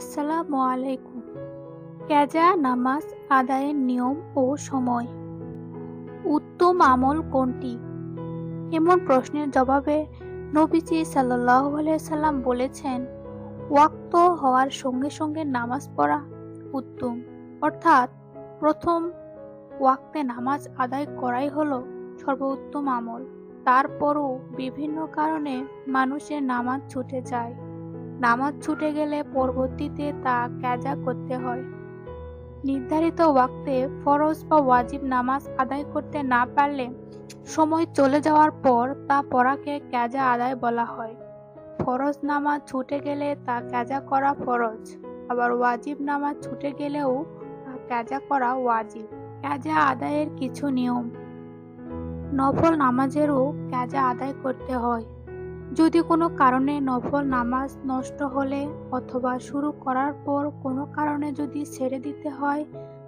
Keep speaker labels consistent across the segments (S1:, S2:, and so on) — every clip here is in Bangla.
S1: আসসালামু আলাইকুম। ক্যাজা নামাজ, আদায়ের নিয়ম ও সময়। উত্তম আমল কোনটি? এমন প্রশ্নের জবাবে নবীজি সাল্লাহ সাল্লাম বলেছেন, ওয়াক্ত হওয়ার সঙ্গে সঙ্গে নামাজ পড়া উত্তম। অর্থাৎ, প্রথম ওয়াক্তে নামাজ আদায় করাই হলো সর্বোত্তম আমল। তারপরও বিভিন্ন কারণে মানুষের নামাজ ছুটে যায়। নামাজ ছুটে গেলে পরবর্তীতে তা কাজা করতে হয়। নির্ধারিত ওয়াক্তে ফরজ বা ওয়াজিব নামাজ আদায় করতে না পারলে সময় চলে যাওয়ার পর তা পড়াকে কাজা আদায় বলা হয়। ফরজ নামাজ ছুটে গেলে তা কাজা করা ফরজ, আবার ওয়াজিব নামাজ ছুটে গেলেও তা কাজা করা ওয়াজিব। কাজা আদায়ের কিছু নিয়ম। নফল নামাজেরও কাজা আদায় করতে হয়। যদি কোনো কারণে নফল নামাজ নষ্ট হলে অথবা শুরু করার পর কোনো কারণে যদি ছেড়ে দিতে হয়,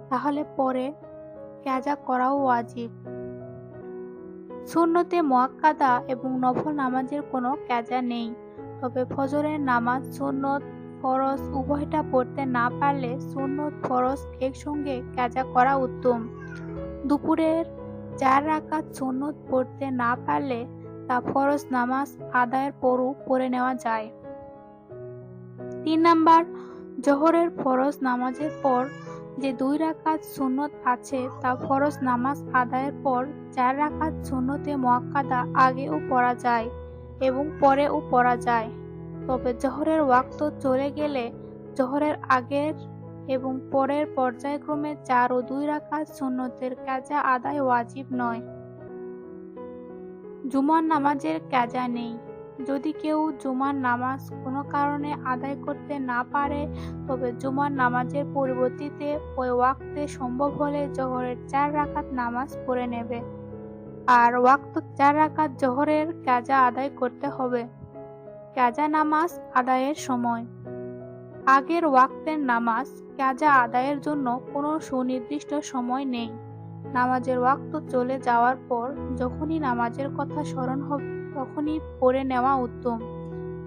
S1: তাহলে পরে কাজা করাও ওয়াজিব। সুন্নতে মোয়াক্কাদা এবং নফল নামাজের কোনো কাজা নেই। তবে ফজরের নামাজ সুন্নত ফরজ উভয়টা পড়তে না পারলে সুন্নত ফরজ একসঙ্গে কাজা করা উত্তম। দুপুরের চার রাকাত সুন্নত পড়তে না পারলে তা ফরজ নামাজ আদায়ের পরও পড়ে নেওয়া যায়। তিন নাম্বার, জোহরের ফরজ নামাজের পর যে দুই রাকাত সুন্নত আছে, তা ফরজ নামাজ আদায়ের পর চার রাকাত সুন্নতে মোয়াক্কাদা আগেও পড়া যায় এবং পরেও পড়া যায়। তবে জহরের ওয়াক্ত চলে গেলে জহরের আগের এবং পরের পর্যায়ক্রমে চার ও দুই রাকাত সুন্নতের কাজা আদায় ওয়াজিব নয়। জুমার নামাজের কাজা নেই। যদি কেউ জুমার নামাজ কোনো কারণে আদায় করতে না পারে, তবে জুমার নামাজের পরিবর্তিতে ওই ওয়াক্তে সম্ভব হলে জহরের চার রাকাত নামাজ পড়ে নেবে। আর ওয়াক্ত চার রাকাত জহরের কাজা আদায় করতে হবে। কাজা নামাজ আদায়ের সময়। আগের ওয়াক্তের নামাজ কাজা আদায়ের জন্য কোনো সুনির্দিষ্ট সময় নেই। নামাজের ওয়াক্ত চলে যাওয়ার পর যখনই নামাজের কথা স্মরণ হবে, তখনই পড়ে নেওয়া উত্তম।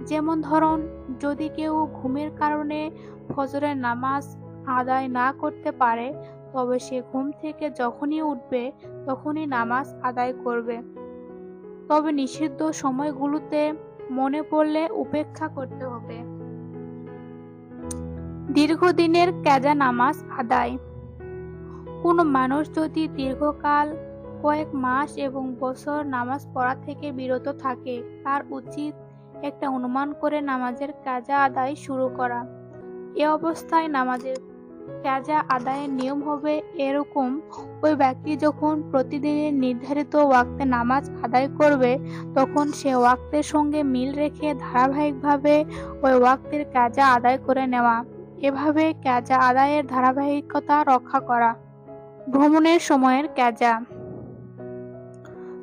S1: যেমন ধরুন, যদি কেউ ঘুমের কারণে ফজরের নামাজ আদায় না করতে পারে, তবে সে ঘুম থেকে যখনই উঠবে, তখনই নামাজ আদায় করবে। তবে নিষিদ্ধ সময়গুলোতে মনে পড়লে উপেক্ষা করতে হবে। দীর্ঘদিনের কাজা নামাজ আদায় কোনো মানুষ যদি দীর্ঘকাল, কয়েক মাস এবং বছর নামাজ পড়া থেকে বিরত থাকে, তার উচিত একটা অনুমান করে নামাজের কাজা আদায় শুরু করা। এ অবস্থায় নামাজের কাজা আদায়ের নিয়ম হবে এরকম, ওই ব্যক্তি যখন প্রতিদিনের নির্ধারিত ওয়াক্তে নামাজ আদায় করবে, তখন সে ওয়াক্তের সঙ্গে মিল রেখে ধারাবাহিকভাবে ওই ওয়াক্তের কাজা আদায় করে নেওয়া। এভাবে কাজা আদায়ের ধারাবাহিকতা রক্ষা করা। ভ্রমণের সময়ের কাজা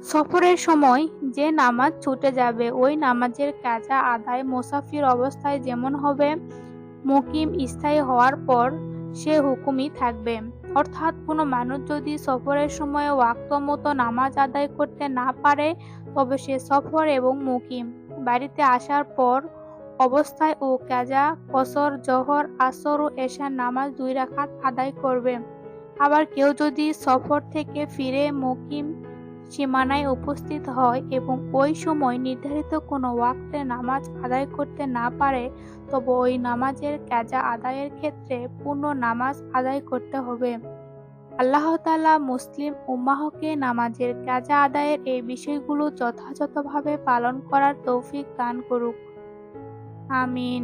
S1: সফরের সময় যে নামাজ ছুটে যাবে, ওই নামাজের কাজা আদায় মোসাফির অবস্থায় যেমন হবে, মুকিম স্থায়ী হওয়ার পর সে হুকুমই থাকবে। অর্থাৎ কোনো মানুষ যদি সফরের সময় ওয়াক্ত মতো নামাজ আদায় করতে না পারে, তবে সে সফর এবং মুকিম, বাড়িতে আসার পর অবস্থায় ও কাজা কসর, জহর, আসর ও এশার নামাজ দুই রাখাত আদায় করবে। আবার কেউ যদি সফর থেকে ফিরে মকিম সীমানায় উপস্থিত হয় এবং ওই সময় নির্ধারিত কোনো ওয়াক্তে নামাজ আদায় করতে না পারে, তবে ওই নামাজের কাজা আদায়ের ক্ষেত্রে পূর্ণ নামাজ আদায় করতে হবে। আল্লাহ তালা মুসলিম উম্মাহকে নামাজের কাজা আদায়ের এই বিষয়গুলো যথাযথভাবে পালন করার তৌফিক দান করুক। আমিন।